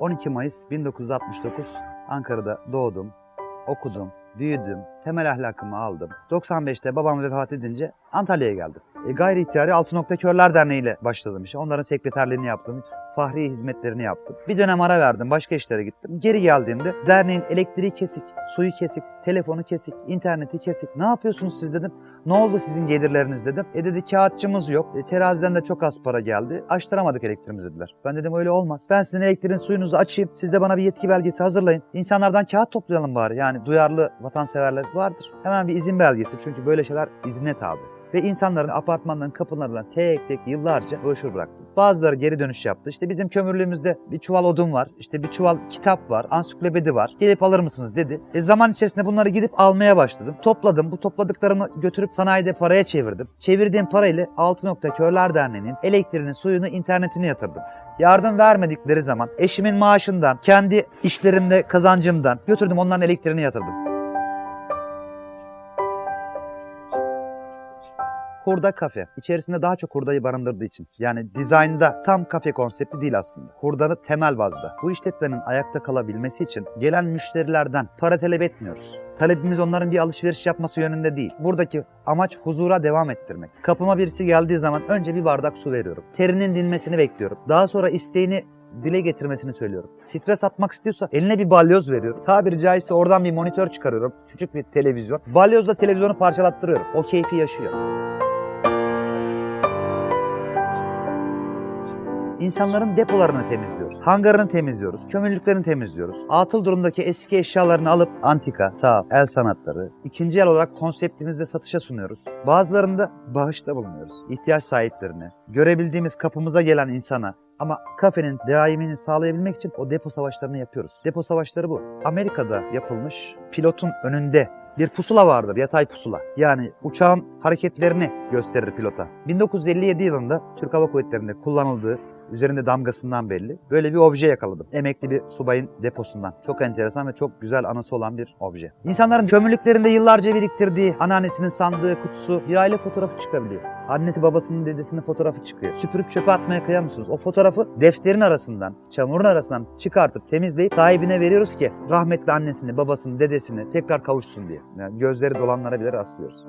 12 Mayıs 1969 Ankara'da doğdum, okudum, büyüdüm, temel ahlakımı aldım. 95'te babam vefat edince Antalya'ya geldim. E, gayri ihtiyari Altı Nokta Körler Derneği ile başladım işe. Onların sekreterliğini yaptım. Fahri hizmetlerini yaptım. Bir dönem ara verdim. Başka işlere gittim. Geri geldiğimde derneğin elektriği kesik, suyu kesik, telefonu kesik, interneti kesik. Ne yapıyorsunuz siz dedim. Ne oldu sizin gelirleriniz dedim. E dedi kağıtçımız yok. E, teraziden de çok az para geldi. Açtıramadık elektriğimizi dediler. Ben dedim öyle olmaz. Ben sizin elektriğin suyunuzu açayım. Siz de bana bir yetki belgesi hazırlayın. İnsanlardan kağıt toplayalım bari. Yani duyarlı vatanseverler vardır. Hemen bir izin belgesi. Çünkü böyle şeyler izine tabi. Ve insanların apartmanların kapılarından tek tek yıllarca broşür bıraktım. Bazıları geri dönüş yaptı. İşte bizim kömürlüğümüzde bir çuval odun var. işte bir çuval kitap var. Ansiklopedi var. Gelip alır mısınız dedi. E zaman içerisinde bunları gidip almaya başladım. Topladım. Bu topladıklarımı götürüp sanayide paraya çevirdim. Çevirdiğim parayla Altı Nokta Körler Derneği'nin elektriğini, suyunu, internetini yatırdım. Yardım vermedikleri zaman eşimin maaşından, kendi işlerimde kazancımdan götürdüm onların elektriğini yatırdım. Hurda kafe. İçerisinde daha çok hurdayı barındırdığı için. Yani dizaynda tam kafe konsepti değil aslında. Hurdanın temel bazda. Bu işletmenin ayakta kalabilmesi için gelen müşterilerden para talep etmiyoruz. Talebimiz onların bir alışveriş yapması yönünde değil. Buradaki amaç huzura devam ettirmek. Kapıma birisi geldiği zaman önce bir bardak su veriyorum. Terinin dinmesini bekliyorum. Daha sonra isteğini dile getirmesini söylüyorum. Stres atmak istiyorsa eline bir balyoz veriyorum. Tabiri caizse oradan bir monitör çıkarıyorum. Küçük bir televizyon. Balyozla televizyonu parçalattırıyorum. O keyfi yaşıyor. İnsanların depolarını temizliyoruz. Hangarını temizliyoruz. Kömürlüklerini temizliyoruz. Atıl durumdaki eski eşyalarını alıp antika, sağ, el sanatları, ikinci el olarak konseptimizde satışa sunuyoruz. Bazılarında bağışta bulunuyoruz. İhtiyaç sahiplerine, görebildiğimiz kapımıza gelen insana ama kafenin daimini sağlayabilmek için o depo savaşlarını yapıyoruz. Depo savaşları bu. Amerika'da yapılmış pilotun önünde bir pusula vardır, yatay pusula. Yani uçağın hareketlerini gösterir pilota. 1957 yılında Türk Hava Kuvvetleri'nde kullanıldığı üzerinde damgasından belli. Böyle bir obje yakaladım. Emekli bir subayın deposundan. Çok enteresan ve çok güzel anısı olan bir obje. İnsanların kömürlüklerinde yıllarca biriktirdiği anneannesinin sandığı kutusu bir aile fotoğrafı çıkabiliyor. Annesi babasının dedesinin fotoğrafı çıkıyor. Süpürüp çöpe atmaya kıyar mısınız? O fotoğrafı defterin arasından, çamurun arasından çıkartıp temizleyip sahibine veriyoruz ki rahmetli annesini, babasını, dedesini tekrar kavuşsun diye. Yani gözleri dolanlara bile rastlıyoruz.